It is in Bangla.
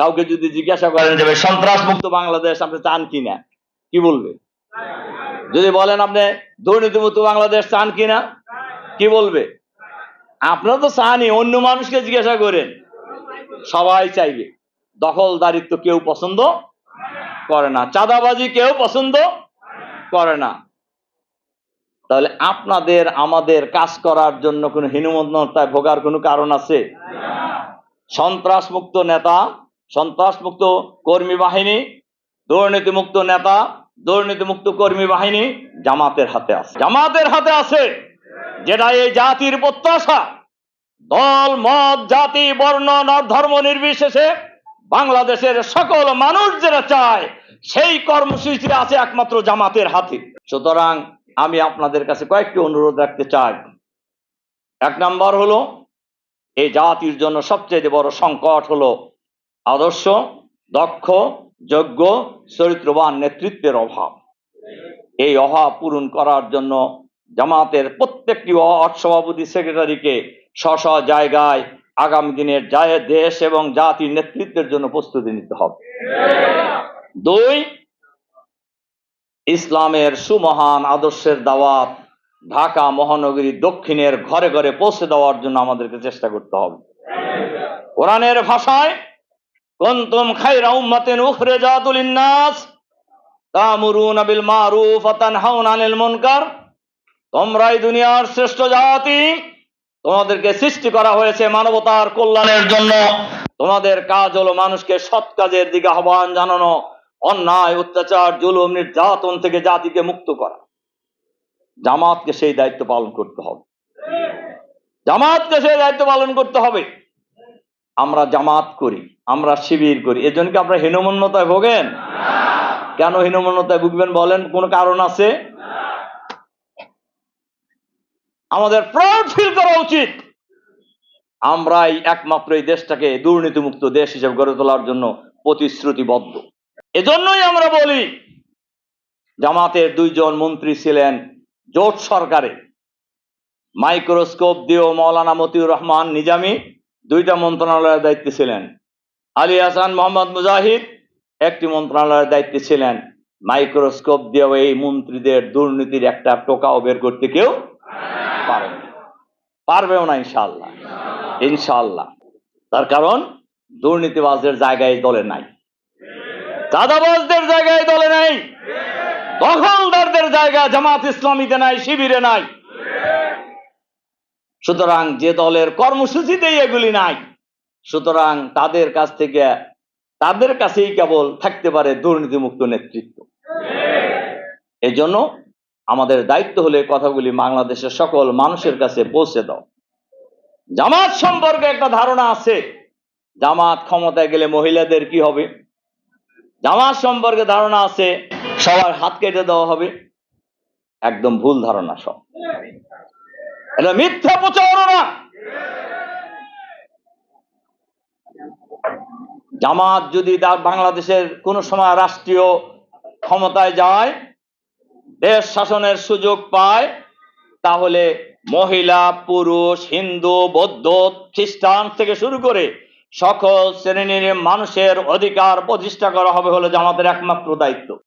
কাউকে যদি জিজ্ঞাসা করেন যে সন্ত্রাস মুক্ত বাংলাদেশ আপনি চান কিনা? কি বলবে? যদি বলেন আপনি, দুর্নীতিমুক্ত বাংলাদেশ চান কিনা? কি বলবে? আপনারা তো চানই, অন্য মানুষকে জিজ্ঞাসা করেন। সবাই চাইবে। দখলদারিত্ব কেউ পছন্দ করে না। চাঁদাবাজি কেউ পছন্দ করে না। তাহলে আপনাদের, আমাদের কাজ করার জন্য কোনো হীনমন্যতায় ভোগার কোনো কারণ আছে? সন্ত্রাস মুক্ত নেতা সন্ত্রাস মুক্ত কর্মী বাহিনী দুর্নীতি মুক্ত নেতা দুর্নীতি মুক্ত কর্মী বাহিনী জামাতের হাতে আছে। জামাতের হাতে আছে যেটা এই জাতির প্রত্যাশা। দল, মত, জাতি, বর্ণ ধর্ম নির্বিশেষে বাংলাদেশের সকল মানুষ যেটা চায়, সেই কর্মসূচি আছে একমাত্র জামাতের হাতে। সুতরাং আমি আপনাদের কাছে কয়েকটি অনুরোধ রাখতে চাই। এক নাম্বার হলো, এই জাতির জন্য সবচেয়ে বড় সংকট হলো আদর্শ, দক্ষ, যোগ্য, চরিত্রবান নেতৃত্বের অভাব। এই অভাব পূরণ করার জন্য জামাতের প্রত্যেকটি সভাপতি সেক্রেটারিকে স্ব স্ব জায়গায় আগামী দিনের যায় দেশ এবং জাতির নেতৃত্বের জন্য প্রস্তুতি নিতে হবে। দুই, ইসলামের সুমহান আদর্শের দাওয়াত ঢাকা, মহানগরী দক্ষিণের ঘরে ঘরে পৌঁছে দেওয়ার জন্য আমাদেরকে চেষ্টা করতে হবে। কোরআনের ভাষায় কুনতুম খায়রা উম্মাতিন উখরিজাতুল লিন-নাস তা'মুরুনা বিল মারুফ ওয়া তানহাউনা আনিল মুনকার। তোমরাই দুনিয়ার শ্রেষ্ঠ জাতি। তোমাদেরকে সৃষ্টি করা হয়েছে মানবতার কল্যাণের জন্য। তোমাদের কাজ হলো মানুষকে সৎ কাজের দিকে আহ্বান জানানো, অন্যায়, অত্যাচার, জুলুম, নির্যাতন থেকে জাতিকে মুক্ত করা। জামাতকে সেই দায়িত্ব পালন করতে হবে। জামাতকে সেই দায়িত্ব পালন করতে হবে। আমরা জামাত করি, আমরা শিবির করি। এজন্য কি আপনারা হীনমন্যতায় ভোগেন? কেন হীনমন্যতায় ভুগবেন বলেন? কোন কারণ আছে? আমাদের প্রাউড ফিল করা উচিত। আমরাই একমাত্র এই দেশটাকে দুর্নীতিমুক্ত দেশ হিসেবে গড়ে তোলার জন্য প্রতিশ্রুতিবদ্ধ। এজন্যই আমরা বলি, জামাতের দুইজন মন্ত্রী ছিলেন জোট সরকারে। মাইক্রোস্কোপ দিয়েও মৌলানা মতিউর রহমান নিজামী দুইটা মন্ত্রণালয়ের দায়িত্বে ছিলেন। আলী হাসান, মোহাম্মদ মুজাহিদ, একটি মন্ত্রণালয়ের দায়িত্বে ছিলেন। মাইক্রোস্কোপ দিয়েও এই মন্ত্রীদের দুর্নীতির একটা টোকাও বের করতে কেউ পারে না। পারবেও না ইনশাল্লাহ ইনশাল্লাহ তার কারণ, দুর্নীতিবাজদের জায়গায় দলে নাই। চাঁদাবাজদের জায়গায় দলে নাই। দখলদারদের জায়গা জামাত ইসলামীতে নাই, শিবিরে নাই। সুতরাং যে দলের কর্মসূচিতেই এগুলি নাই, সুতরাং তাদের কাছ থেকে, তাদের কাছেই কেবল থাকতে পারে দুর্নীতিমুক্ত নেতৃত্ব। এই জন্য আমাদের দায়িত্ব হলে কথাগুলি বাংলাদেশের সকল মানুষের কাছে পৌঁছে দাও। জামাত সম্পর্কে একটা ধারণা আছে, জামাত ক্ষমতায় গেলে মহিলাদের কি হবে? জামাত সম্পর্কে ধারণা আছে, সবার হাত কেটে দেওয়া হবে। একদম ভুল ধারণা সব। এটা মিথ্যা প্রচারণা জামাত যদি বাংলাদেশের কোন সময় রাষ্ট্রীয় ক্ষমতায় যায়, দেশ শাসনের সুযোগ পায়, তাহলে মহিলা, পুরুষ, হিন্দু, বৌদ্ধ, খ্রিস্টান থেকে শুরু করে সকল শ্রেণির মানুষের অধিকার প্রতিষ্ঠা করা হবে হলো জামাতের একমাত্র দায়িত্ব।